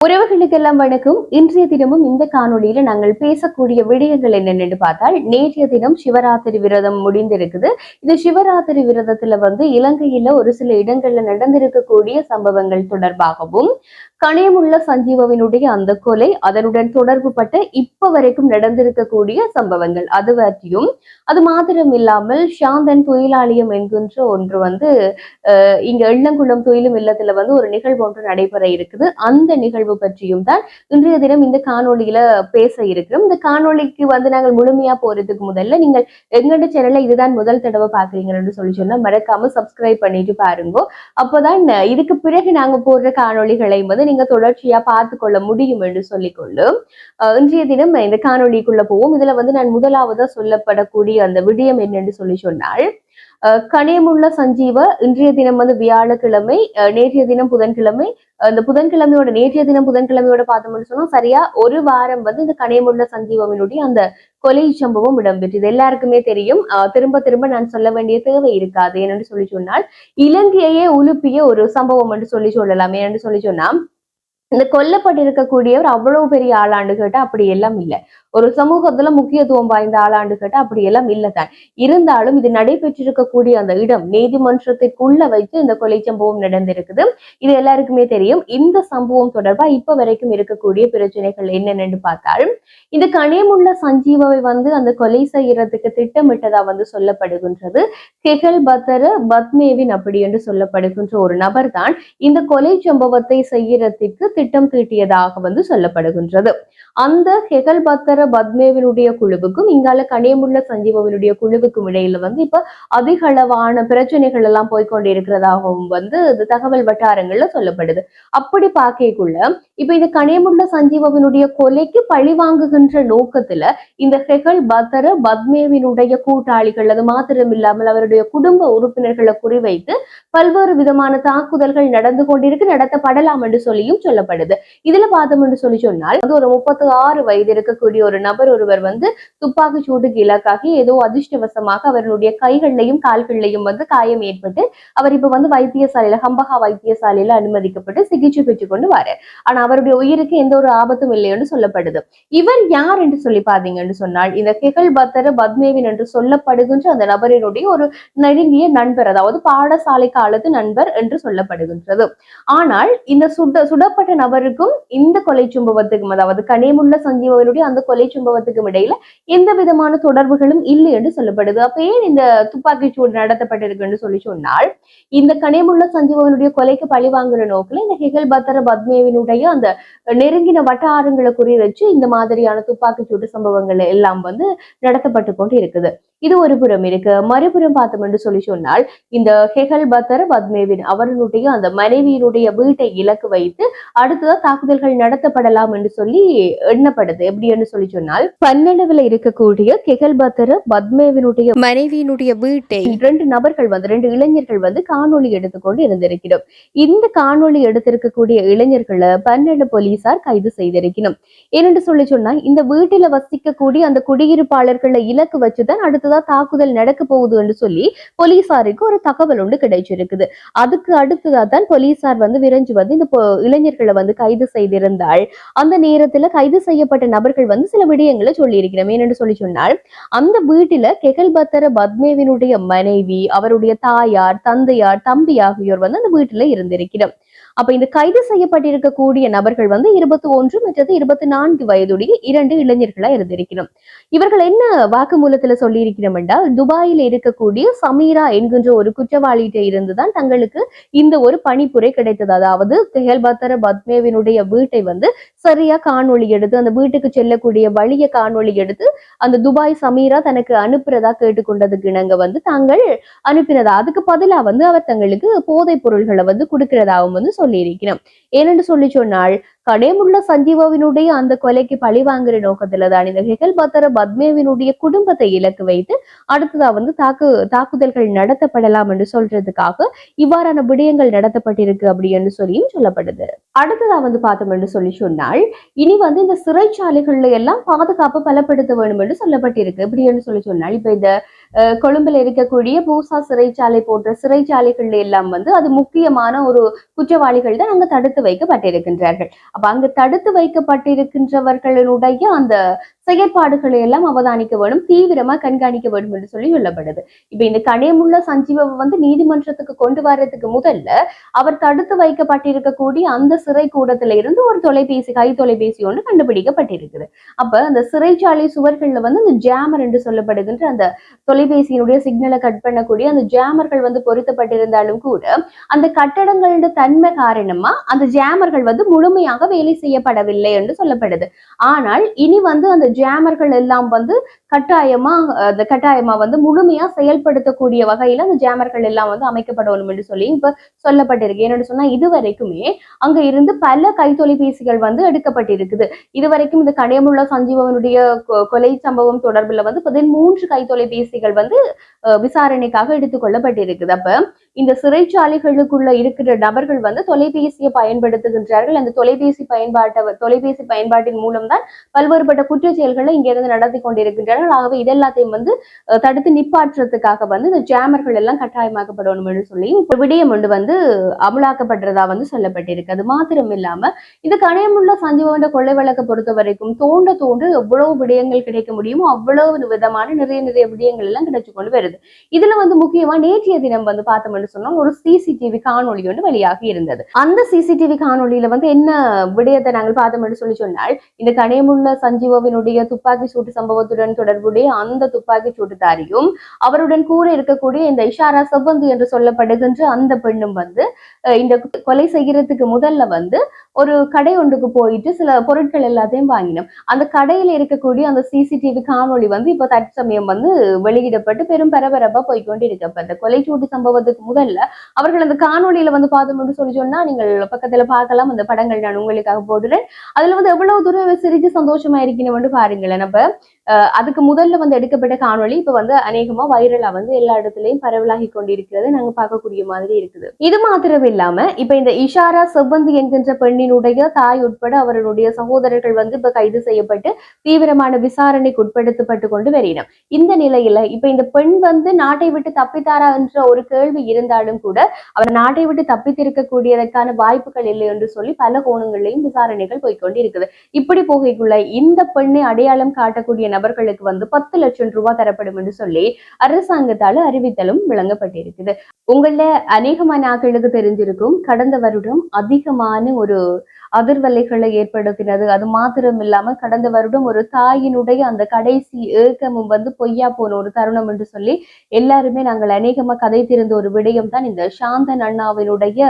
உறவுகளுக்கெல்லாம் வணக்கம். இன்றைய தினமும் இந்த காணொளியில நாங்கள் பேசக்கூடிய விடயங்கள் என்னென்னு பார்த்தால் நேற்றைய தினம் சிவராத்திரி விரதம் முடிந்திருக்குது. இந்த சிவராத்திரி விரதத்துல வந்து இலங்கையில ஒரு சில இடங்கள்ல நடந்திருக்கக்கூடிய சம்பவங்கள் தொடர்பாகவும் கணியமுள்ள சஞ்சீவவினுடைய அந்த கொலை அதனுடன் தொடர்பு பட்ட இப்ப வரைக்கும் நடந்திருக்கக்கூடிய சம்பவங்கள். அது பற்றியும் அது மாத்திரம் இல்லாமல் சாந்தன் தொழிலாளியம் என்கின்ற ஒன்று வந்து இங்க எள்ளங்குளம் தொழிலும் இல்லத்துல வந்து ஒரு நிகழ்வு ஒன்று நடைபெற இருக்குது. அந்த நிகழ்வு பற்றியும் தான் இன்றைய தினம் இந்த காணொளியில பேச இருக்கிறோம். இந்த காணொளிக்கு வந்து நாங்கள் முழுமையா போறதுக்கு முதல்ல நீங்கள் எங்கட சேனல்ல இதுதான் முதல் தடவை பாக்குறீங்கன்னு சொல்லி சொன்னா மறக்காம சப்ஸ்கிரைப் பண்ணிட்டு பாருங்க. அப்போதான் இதுக்கு பிறகு நாங்க போடுற காணொளிகளை வந்து நீங்க தொடர்ச்சியா பார்த்து கொள்ள முடியும் என்று சொல்லிக்கொண்டு இன்றைய தினம் இந்த காணொளிக்குள்ள போவோம். இதுல வந்து நான் முதலாவதா சொல்லப்படக்கூடிய அந்த விடயம் என்னென்று சொல்லி சொன்னால் கனியமுள்ள சஞ்சீவ இன்றைய தினம் வந்து வியாழக்கிழமை நேற்றைய தினம் புதன்கிழமை இந்த புதன்கிழமையோட நேற்றைய தினம் புதன்கிழமையோட பார்த்தோம்னு சொன்னா சரியா ஒரு வாரம் வந்து இந்த கனியமுள்ள சஞ்சீவனுடைய அந்த கொலை சம்பவம் இடம்பெற்றது எல்லாருக்குமே தெரியும். திரும்ப திரும்ப நான் சொல்ல வேண்டிய தேவை இருக்காது. என்னன்னு சொல்லி சொன்னால் இலங்கையே உலுப்பிய ஒரு சம்பவம் என்று சொல்லி சொல்லலாம். ஏன்னு சொல்லி சொன்னா இந்த கொல்லப்பட்டிருக்கக்கூடியவர் அவ்வளவு பெரிய ஆளாண்டு கேட்டா அப்படி எல்லாம் இல்லை. ஒரு சமூகத்துல முக்கியத்துவம் வாய்ந்த ஆளாண்டு கேட்டா அப்படி எல்லாம் இல்லைதான். இருந்தாலும் இது நடைபெற்றிருக்கக்கூடிய அந்த இடம் நீதிமன்றத்திற்குள்ள வைத்து இந்த கொலை சம்பவம் நடந்திருக்குது. இது எல்லாருக்குமே தெரியும். இந்த சம்பவம் தொடர்பா இப்ப வரைக்கும் இருக்கக்கூடிய பிரச்சனைகள் என்னென்னு பார்த்தால் இந்த கனியமுள்ள சஞ்சீவாவை வந்து அந்த கொலை செய்யறதுக்கு திட்டமிட்டதா வந்து சொல்லப்படுகின்றது. கெகல் பத்தர பத்மேவின் அப்படி என்று சொல்லப்படுகின்ற ஒரு நபர் தான் இந்த கொலை சம்பவத்தை செய்யறதுக்கு திட்டம் தீட்டியதாக வந்து சொல்லப்படுகின்றது. அந்த ஹெகல் பத்தர பத்மேவினுடைய குழுவுக்கும் இங்கால கனியமுள்ள சஞ்சீவவினுடைய குழுவுக்கும் இடையில வந்து இப்ப அதிக அளவான பிரச்சனைகள் எல்லாம் போய்கொண்டிருக்கிறதாகவும் வந்து இது தகவல் வட்டாரங்கள்ல சொல்லப்படுது. அப்படி பார்க்கக்குள்ள இப்ப இந்த கனியமுள்ள சஞ்சீவவினுடைய கொலைக்கு பழி வாங்குகின்ற நோக்கத்துல இந்த ஹெகல் பத்தர பத்மேவினுடைய கூட்டாளிகள் அது மாத்திரம் இல்லாமல் அவருடைய குடும்ப உறுப்பினர்களை குறிவைத்து பல்வேறு விதமான தாக்குதல்கள் நடந்து கொண்டிருக்கு நடத்தப்படலாம் என்று சொல்லியும் சொல்லப்படுது இதுல பார்த்தோம் என்று சொல்லி சொன்னால் அது ஒரு முப்பத்தி ஆறு வயது இருக்கக்கூடிய ஒரு நபர் ஒருவர் வந்து துப்பாக்கி சூட்டுக்கு இலக்காகி ஏதோ அதிர்ஷ்டவசமாக அவர்களுடைய கைகள்லையும் கால்கள்லையும் வந்து காயம் ஏற்பட்டு அவர் இப்ப வந்து வைத்தியசாலையில ஹம்பகா வைத்தியசாலையில அனுமதிக்கப்பட்டு சிகிச்சை பெற்றுக் கொண்டு வர ஆனா அவருடைய உயிருக்கு எந்த ஒரு ஆபத்தும் இல்லை என்று சொல்லப்படுது. இவர் யார் என்று சொல்லி பாத்தீங்கன்னு சொன்னால் இந்த கெகல் பத்தர பத்மேவின் என்று சொல்லப்படுகின்ற அந்த நபரினுடைய ஒரு நெருங்கிய நண்பர் அதாவது பாடசாலை காலத்து நண்பர் என்று சொல்லப்படுகின்றது. ஆனால் இந்த சுட சுடப்பட்ட நபருக்கும் இந்த கொலை சம்பவத்துக்கும் அதாவது கனியமுள்ள சஞ்சீவனுடைய அந்த கொலை சம்பவத்துக்கும் இடையில எந்த விதமான தொடர்புகளும் இல்லை என்று சொல்லப்படுது. அப்ப ஏன் இந்த துப்பாக்கி சூடு நடத்தப்பட்டிருக்கு என்று சொல்லி சொன்னால் இந்த கனியமுள்ள சஞ்சீவனுடைய கொலைக்கு பழி வாங்குற நோக்கில் இந்த ஹெகல் பத்தர பத்மேவினுடைய அந்த நெருங்கின வட்டாரங்களை குறி வச்சு இந்த மாதிரியான துப்பாக்கி சூடு சம்பவங்கள் எல்லாம் வந்து நடத்தப்பட்டு கொண்டு இருக்குது இது ஒரு புறம் இருக்கு. மறுபுறம் பார்த்தோம் என்று சொல்லி சொன்னால் இந்த ஹெகல் பத்தர் பத்மேவின் அவர்களுடைய அந்த மனைவியினுடைய வீட்டை இலக்கு வைத்து அடுத்ததா தாக்குதல்கள் நடத்தப்படலாம் என்று சொல்லி எண்ணப்படுது. எப்படி என்று சொல்லி சொன்னால் பன்னளவுல இருக்கக்கூடிய கெகல் பத்தர் பத்மேவினுடைய மனைவியினுடைய வீட்டை ரெண்டு நபர்கள் வந்து ரெண்டு இளைஞர்கள் வந்து காணொளி எடுத்துக்கொண்டு இருந்திருக்கிறோம். இந்த காணொலி எடுத்திருக்கக்கூடிய இளைஞர்களை பன்னெண்டு போலீசார் கைது செய்திருக்கணும் ஏனென்று சொல்லி சொன்னால் இந்த வீட்டில வசிக்கக்கூடிய அந்த குடியிருப்பாளர்களை இலக்கு வச்சுதான் தான் தாக்குதல் நடக்க போகுது என்று சொல்லி போலீசாருக்கு ஒரு தகவல் ஒன்று கிடைச்சிருக்குது. அதுக்கு அடுத்ததா தான் போலீசார் வந்து விரைஞ்சு வந்து இந்த இளைஞர்களை வந்து கைது செய்திருந்தால் அந்த நேரத்துல கைது செய்யப்பட்ட நபர்கள் வந்து சில விடயங்களை சொல்லி இருக்கிறோம் ஏனென்று சொல்லி சொன்னால் அந்த வீட்டில கெகல் பத்தர பத்மேவினுடைய மனைவி அவருடைய தாயார் தந்தையார் தம்பி ஆகியோர் வந்து அந்த வீட்டுல இருந்திருக்கிறோம். அப்ப இந்த கைது செய்யப்பட்டிருக்கக்கூடிய நபர்கள் வந்து இருபத்தி ஒன்று மற்றது இருபத்தி நான்கு வயதுடைய இரண்டு இளைஞர்களா இருந்திருக்கணும். இவர்கள் என்ன வாக்குமூலத்துல சொல்லி இருக்கிறோம் என்றால் துபாயில் இருக்கக்கூடிய சமீரா என்கின்ற ஒரு குற்றவாளிகிட்ட இருந்துதான் தங்களுக்கு இந்த ஒரு பணிப்புரை கிடைத்தது. அதாவது தெஹல்பத்தர பத்மேவினுடைய வீட்டை வந்து சரியா காணொளி எடுத்து அந்த வீட்டுக்கு செல்லக்கூடிய வழிய காணொளி எடுத்து அந்த துபாய் சமீரா தனக்கு அனுப்புறதா கேட்டுக்கொண்டதுக்கு இணங்க வந்து தாங்கள் அனுப்பினதா. அதுக்கு பதிலா வந்து அவர் தங்களுக்கு போதைப் பொருள்களை வந்து கொடுக்கிறதாவும் வந்து சொல்லியிருக்கிறோம். ஏனென்று சொல்லி சொன்னால் கடைமுள்ள சஞ்சீவாவினுடைய அந்த கொலைக்கு பழி வாங்குற நோக்கத்துல தான் இந்த ஹெகல் பத்தர பத்மேவினுடைய குடும்பத்தை இலக்கு வைத்து அடுத்ததா வந்து தாக்கு தாக்குதல்கள் நடத்தப்படலாம் என்று சொல்றதுக்காக இவ்வாறான விடயங்கள் நடத்தப்பட்டிருக்கு அப்படி என்று சொல்லியும் சொல்லப்படுது. அடுத்ததா வந்து பார்த்தோம் என்று சொல்லி சொன்னால் இனி வந்து இந்த சிறைச்சாலைகள்ல எல்லாம் பாதுகாப்பு பலப்படுத்த வேண்டும் என்று சொல்லப்பட்டிருக்கு. இப்படி என்று சொல்லி சொன்னால் இப்ப இந்த கொழும்புல இருக்கக்கூடிய பூசா சிறைச்சாலை போன்ற சிறைச்சாலைகள்ல எல்லாம் வந்து அது முக்கியமான ஒரு குற்றவாளிகள் தான் அங்க தடுத்து வைக்கப்பட்டிருக்கின்றார்கள். அப்ப அங்கு தடுத்து வைக்கப்பட்டிருக்கின்றவர்களுடைய அந்த செயற்பாடுகளை எல்லாம் அவதானிக்க வேண்டும் தீவிரமா கண்காணிக்க வேண்டும் என்று சொல்லி சொல்லப்படுது. இப்ப இந்த கடையமுள்ள சஞ்சீவவை வந்து நீதிமன்றத்துக்கு கொண்டு வர்றதுக்கு முதல்ல அவர் தடுத்து வைக்கப்பட்டிருக்கக்கூடிய அந்த சிறை கூடத்துல இருந்து ஒரு தொலைபேசி கை தொலைபேசி ஒன்று கண்டுபிடிக்கப்பட்டிருக்குது. அப்ப அந்த சிறைச்சாலை சுவர்கள்ல வந்து அந்த ஜாமர் என்று சொல்லப்படுகின்ற அந்த தொலைபேசியினுடைய சிக்னலை கட் பண்ணக்கூடிய அந்த ஜாமர்கள் வந்து பொருத்தப்பட்டிருந்தாலும் கூட அந்த கட்டடங்களோட தன்மை காரணமா அந்த ஜாமர்கள் வந்து முழுமையாக வேலை செய்யப்படவில்லை என்று சொல்லப்படுது. ஆனால் இனி வந்து அந்த ஜாமர்கள் எல்லாம் வந்து கட்டாயமா அந்த கட்டாயமா வந்து முழுமையா செயல்படுத்தக்கூடிய வகையில அந்த ஜாமர்கள் எல்லாம் வந்து அமைக்கப்படணும் என்று சொல்லி இப்ப சொல்லப்பட்டிருக்கு. என்னன்னு சொன்னா இதுவரைக்குமே அங்க இருந்து பல கைத்தொலைபேசிகள் வந்து எடுக்கப்பட்டிருக்குது. இதுவரைக்கும் இந்த கனியமுள்ள சஞ்சீவனுடைய கொலை சம்பவம் தொடர்பில் வந்து பதிமூன்று கைத்தொலைபேசிகள் வந்து விசாரணைக்காக எடுத்துக்கொள்ளப்பட்டிருக்குது அப்ப இந்த சிறைச்சாலைகளுக்குள்ள இருக்கிற நபர்கள் வந்து தொலைபேசியை பயன்படுத்துகின்றார்கள். அந்த தொலைபேசி பயன்பாட்டை தொலைபேசி பயன்பாட்டின் மூலம்தான் பல்வேறுபட்ட குற்ற செயல்களை இங்க இருந்து நடத்தி கொண்டிருக்கின்றார்கள் ஆகவே இதெல்லாத்தையும் வந்து தடுத்து நிப்பாற்றுறதுக்காக வந்து இந்த ஜாமர்கள் எல்லாம் கட்டாயமாக்கப்படணும் சொல்லி இப்ப விடயம் ஒன்று வந்து அமலாக்கப்படுறதா வந்து சொல்லப்பட்டிருக்கு. அது மாத்திரம் இல்லாம இந்த கணையமுள்ள சஞ்சீவன கொள்ளை வழக்கை பொறுத்த வரைக்கும் தோண்ட தோண்டு எவ்வளவு விடயங்கள் கிடைக்க முடியுமோ அவ்வளவு விதமான நிறைய நிறைய விடயங்கள் எல்லாம் கிடைச்சு கொண்டு வருது. இதுல வந்து முக்கியமா நேற்றைய தினம் வந்து பார்த்தோம்னு சொன்னா ஒரு சிசிடிவி காணொலி ஒன்று வெளியாகி இருந்தது. அந்த சிசிடிவி காணொலியில வந்து என்ன விடயத்தை நாங்கள் பார்த்தோம்னு சொல்லி சொன்னால் இந்த கணையமுள்ள சஞ்சீவவினுடைய துப்பாக்கி சூட்டு சம்பவத்துடன் தொடர்புடைய அந்த துப்பாக்கி சூட்டுதாரியும் அவருடன் கூட இருக்கக்கூடிய இந்த இஷாரா செவ்வந்தி என்று சொல்லப்படுகின்ற அந்த பெண்ணும் வந்து இந்த கொலை செய்யறதுக்கு முதல்ல வந்து ஒரு கடை ஒன்றுக்கு போயிட்டு சில பொருட்கள் எல்லாத்தையும் வாங்கினோம். அந்த கடையில இருக்கக்கூடிய அந்த சிசிடிவி காணொளி வந்து இப்போ தற்சமயம் வந்து வெளியிடப்பட்டு பெரும் பரபரப்பா போய்க்கொண்டு இருக்கு அப்ப கொலை சூட்டு சம்பவத்துக்கு முதல்ல அவர்கள் அந்த காணொளியில வந்து பார்த்தோம்னு சொல்லி சொன்னா நீங்கள் பக்கத்துல பார்க்கலாம். அந்த படங்கள் நான் உங்களுக்காக போடுறேன். அதுல வந்து எவ்வளவு தூரம் சிரிச்சு சந்தோஷமா இருக்கணும் பாருங்களேன். நம்ம அதுக்கு முதல்ல வந்து எடுக்கப்பட்ட காணொளி இப்ப வந்து அநேகமா வைரலா வந்து எல்லா இடத்துலயும் பரவலாகி கொண்டிருக்கிறது நாங்க பார்க்கக்கூடிய மாதிரி இருக்குது. இது மாத்திரம் இல்லாம இப்ப இந்த இஷாரா செவ்வந்தி என்கின்ற பெண்ணினுடைய தாய் உட்பட அவருடைய சகோதரர்கள் வந்து இப்ப கைது செய்யப்பட்டு தீவிரமான விசாரணைக்கு உட்படுத்தப்பட்டு கொண்டு வருகிறோம் இந்த நிலையில இப்ப இந்த பெண் வந்து நாட்டை விட்டு தப்பித்தாரா என்ற ஒரு கேள்வி இருந்தாலும் கூட அவர் நாட்டை விட்டு தப்பித்திருக்கக்கூடியதற்கான வாய்ப்புகள் இல்லை என்று சொல்லி பல கோணங்களையும் விசாரணைகள் போய்கொண்டு இருக்குது இப்படி போகைக்குள்ள இந்த பெண்ணை அடையாளம் காட்டக்கூடிய நபர்களுக்கு வந்து பத்து லட்சம் ரூபாய் தரப்படும் என்று சொல்லி அரசாங்கத்தால அறிவித்தலும் விளங்கப்பட்டிருக்குது. உங்கள அநேகமான ஆக்களுக்கு தெரிஞ்சிருக்கும் கடந்த வருடம் அதிகமான ஒரு அதிர்வலைகளை ஏற்படுத்தினது அது மாத்திரம் இல்லாம கடந்த வருடம் ஒரு தாயினுடைய அந்த கடைசி ஏக்கமும் வந்து பொய்யா போன ஒரு தருணம் என்று சொல்லி எல்லாருமே நாங்கள் அநேகமா கதைத்திருந்த ஒரு விடயம் தான் இந்த சாந்தன் அண்ணாவினுடைய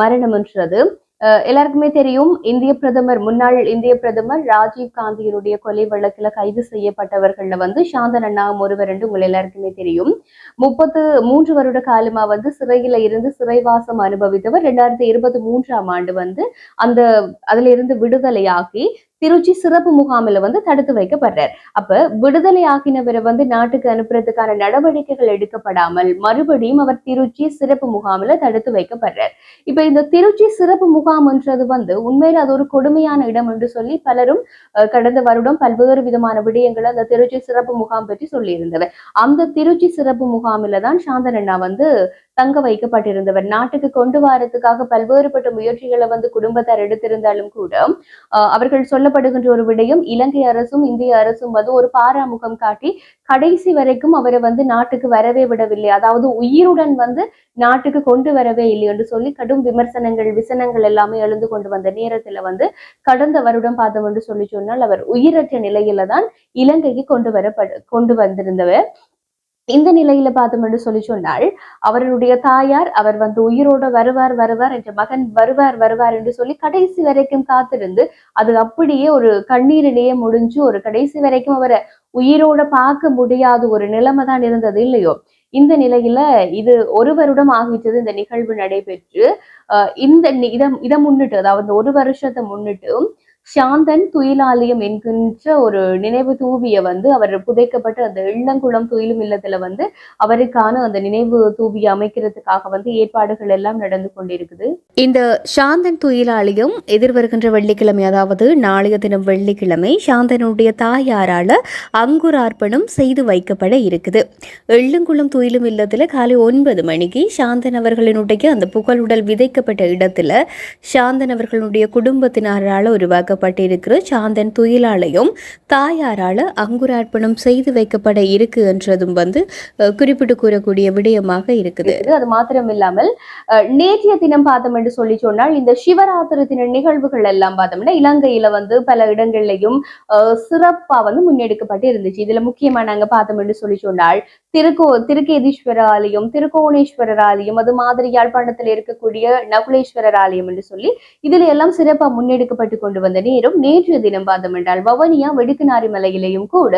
மரணம் என்றது. எல்லாருக்குமே தெரியும் இந்திய பிரதமர் முன்னாள் இந்திய பிரதமர் ராஜீவ் காந்தியினுடைய கொலை வழக்குல கைது செய்யப்பட்டவர்கள்ல வந்து சாந்தன் அண்ணாவும் ஒருவர் என்று உங்கள் எல்லாருக்குமே தெரியும். முப்பத்து மூன்று வருட காலமா வந்து சிறையில இருந்து சிறைவாசம் அனுபவித்தவர் ரெண்டாயிரத்தி இருபத்தி மூன்றாம் ஆண்டு வந்து அந்த அதுல இருந்து விடுதலையாகி திருச்சி சிறப்பு முகாமில் வந்து தடுத்து வைக்கப்படுறார். அப்ப விடுதலை ஆகினவரை வந்து நாட்டுக்கு அனுப்புறதுக்கான நடவடிக்கைகள் எடுக்கப்படாமல் மறுபடியும் அவர் திருச்சி சிறப்பு முகாமில் தடுத்து வைக்கப்படுறார். இப்ப இந்த திருச்சி சிறப்பு முகாம்ன்றது வந்து உண்மையில அது ஒரு கொடுமையான இடம் என்று சொல்லி பலரும் கடந்த வருடம் பல்வேறு விதமான விடயங்களை அந்த திருச்சி சிறப்பு முகாம் பற்றி சொல்லியிருந்தவர். அந்த திருச்சி சிறப்பு முகாமில தான் சாந்தனண்ணா வந்து தங்க வைக்கப்பட்டிருந்தவர். நாட்டுக்கு கொண்டு வரதுக்காக பல்வேறுபட்ட முயற்சிகளை வந்து குடும்பத்தார் எடுத்திருந்தாலும் கூட அவர்கள் சொல்ல சொல்லப்படுகின்ற ஒரு விடயம். இலங்கை அரசும் இந்திய அரசும் வந்து ஒரு பாராமுகம் காட்டி கடைசி வரைக்கும் அவரை வந்து நாட்டுக்கு வரவே விடவில்லை. அதாவது உயிருடன் வந்து நாட்டுக்கு கொண்டு வரவே இல்லை என்று சொல்லி கடும் விமர்சனங்கள் விசனங்கள் எல்லாமே எழுந்து கொண்டு வந்த நேரத்துல வந்து கடந்த வருடம் பார்த்தோம் என்று சொல்லி சொன்னால் அவர் உயிரற்ற நிலையில தான் இலங்கைக்கு கொண்டு வரப்பட கொண்டு வந்திருந்தவர். இந்த நிலையில பார்த்தோம் என்று சொல்லி சொன்னால் அவருடைய தாயார் அவர் வந்து உயிரோட வருவார் வருவார் என்ற மகன் வருவார் வருவார் என்று சொல்லி கடைசி வரைக்கும் காத்திருந்து அது அப்படியே ஒரு கண்ணீரிலேயே முடிஞ்சு ஒரு கடைசி வரைக்கும் அவரை உயிரோட பார்க்க முடியாத ஒரு நிலைமை தான் இருந்தது இல்லையோ? இந்த நிலையில இது ஒரு வருடம் ஆகிட்டது இந்த நிகழ்வு நடைபெற்று இந்த இதை இதை முன்னிட்டு அதாவது ஒரு வருஷத்தை முன்னிட்டு சாந்தன் துயிலாலயம் என்கின்ற ஒரு நினைவு தூவிய வந்து அவர் புதைக்கப்பட்ட அந்த இளங்குளம் துயிலும் இல்லத்துல வந்து அவருக்கான அந்த நினைவு தூவியை அமைக்கிறதுக்காக வந்து ஏற்பாடுகள் எல்லாம் நடந்து கொண்டிருக்குது. இந்த சாந்தன் துயிலாலயம் எதிர்வருகின்ற வெள்ளிக்கிழமை அதாவது நாளைய தினம் வெள்ளிக்கிழமை சாந்தனுடைய தாயாரால அங்குரார்ப்பணம் செய்து வைக்கப்பட இருக்குது. எள்ளுங்குளம் துயிலும் இல்லத்துல காலை ஒன்பது மணிக்கு சாந்தன் அவர்களினுடைய அந்த புகழுடல் விதைக்கப்பட்ட இடத்துல சாந்தன் அவர்களுடைய குடும்பத்தினரால் வைக்கப்பட்டிருக்கிற சாந்தன் துயிலாலையும் தாயாரால அங்குரார்ப்பணம் செய்து வைக்கப்பட இருக்கு என்றதும் வந்து குறிப்பிட்டு கூறக்கூடிய விடயமாக இருக்குது. அது மாத்திரம் இல்லாமல் நேற்றைய தினம் பார்த்தோம் என்று சொல்லி சொன்னால் இந்த சிவராத்திரி தின நிகழ்வுகள் எல்லாம் பார்த்தோம்னா இலங்கையில வந்து பல இடங்கள்லையும் சிறப்பா வந்து முன்னெடுக்கப்பட்டு இருந்துச்சு. இதுல முக்கியமா நாங்க பார்த்தோம் என்று சொல்லி சொன்னால் திருக்கோ திருக்கேதீஸ்வர ஆலயம் திருக்கோணேஸ்வரர் ஆலயம் அது மாதிரி யாழ்ப்பாணத்தில் இருக்கக்கூடிய நகுலேஸ்வரர் ஆலயம் என்று சொல்லி இதுல எல்லாம் சிறப்பா முன்னெடுக்கப்பட்டு கொண்டு வந்த நேரம் நேற்றைய தினம் பார்த்தோம் என்றால் வவனியா வெடுக்குநாரி மலையிலையும் கூட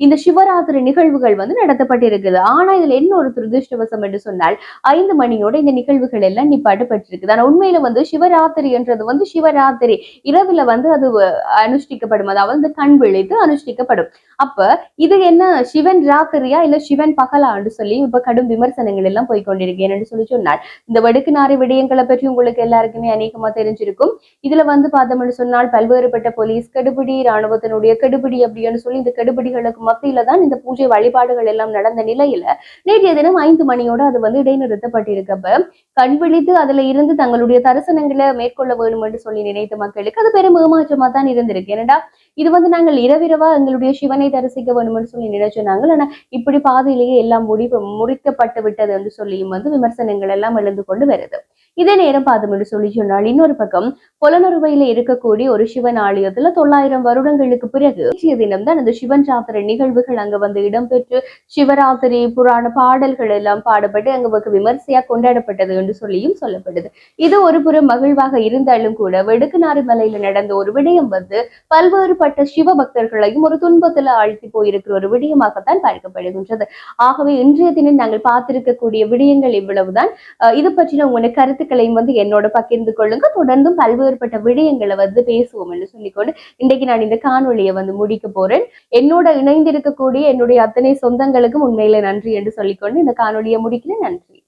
இந்த சிவராத்திரி நிகழ்வுகள் வந்து நடத்தப்பட்டிருக்குது. ஆனா இதுல என்ன ஒரு துரதிருஷ்டவசம் என்று சொன்னால் ஐந்து மணியோட இந்த நிகழ்வுகள் எல்லாம் நிப்பாட்டப்பட்டிருக்குது. ஆனா உண்மையில வந்து சிவராத்திரி என்றது வந்து சிவராத்திரி இரவுல வந்து அது அஹ், அனுஷ்டிக்கப்படும். அதாவது இந்த கண் விழித்து அனுஷ்டிக்கப்படும். அப்ப இது என்ன சிவன் ராத்திரியா இல்ல சிவன் பகலான்னு சொல்லி இப்ப கடும் விமர்சனங்கள் எல்லாம் போய் கொண்டிருக்கு சொல்லி சொன்னார். இந்த வடுக்குநாறு விடயங்களை பற்றி உங்களுக்கு எல்லாருக்குமே அநேகமா தெரிஞ்சிருக்கும். இதுல வந்து பார்த்தோம்னு சொன்னால் பல்வேறுபட்ட போலீஸ் கெடுபிடி ராணுவத்தினுடைய கெடுபிடி அப்படின்னு சொல்லி இந்த கெடுபிடிகளுக்கு மத்தியில தான் இந்த பூஜை வழிபாடுகள் எல்லாம் நடந்த நிலையில நேற்றைய தினம் ஐந்து மணியோட அது வந்து இடைநிறுத்தப்பட்டிருக்கப்ப கண் விழித்து அதுல இருந்து தங்களுடைய தரிசனங்களை மேற்கொள்ள வேண்டும் என்று சொல்லி நினைத்த மக்களுக்கு அது பெரும் ஏமாற்றமா தான் இருந்திருக்கு. ஏனடா இது வந்து நாங்கள் இரவிரவா எங்களுடைய சிவனை தரிசிக்க வேண்டும் என்று சொல்லி நினைச்சோம் ஆனா இப்படி பாதையிலேயே எல்லாம் முடிவு முடிக்கப்பட்டு விட்டது என்று சொல்லியும் வந்து விமர்சனங்கள் எல்லாம் எழுந்து கொண்டு வருது. இதே நேரம் பார்த்தோம் என்று சொல்லி சொன்னால் இன்னொரு பக்கம் புலனறுவையில இருக்கக்கூடிய ஒரு சிவன் ஆலயத்துல தொள்ளாயிரம் வருடங்களுக்கு பிறகு தினம்தான் அந்த சிவன் சாத்திர நிகழ்வுகள் அங்க வந்து இடம்பெற்று சிவராத்திரி புராண பாடல்கள் எல்லாம் பாடப்பட்டு அங்க வந்து விமர்சையா கொண்டாடப்பட்டது என்று சொல்லியும் சொல்லப்படுது. இது ஒரு புறம் மகிழ்வாக இருந்தாலும் கூட வெடுக்குநாறு மலையில நடந்த ஒரு விடயம் வந்து பல்வேறுபட்ட சிவ பக்தர்களையும் ஒரு துன்பத்துல ஆழ்த்தி போயிருக்கிற ஒரு விடயமாகத்தான் பார்க்கப்படுகின்றது. ஆகவே இன்றைய தினம் நாங்கள் பார்த்திருக்கக்கூடிய விடயங்கள் இவ்வளவுதான். இது பற்றின உங்களுடைய கருத்துக்களையும் வந்து என்னோட பகிர்ந்து கொள்ளுங்க. தொடர்ந்தும் பல்வேறுபட்ட விடயங்களை வந்து பேசுவோம் என்று சொல்லிக்கொண்டு இன்றைக்கு நான் இந்த காணொலியை வந்து முடிக்க போறேன். என்னோட இணைந்திருக்கக்கூடிய என்னுடைய அத்தனை சொந்தங்களுக்கும் உண்மையில நன்றி என்று சொல்லிக்கொண்டு இந்த காணொலியை முடிக்கிறேன். நன்றி.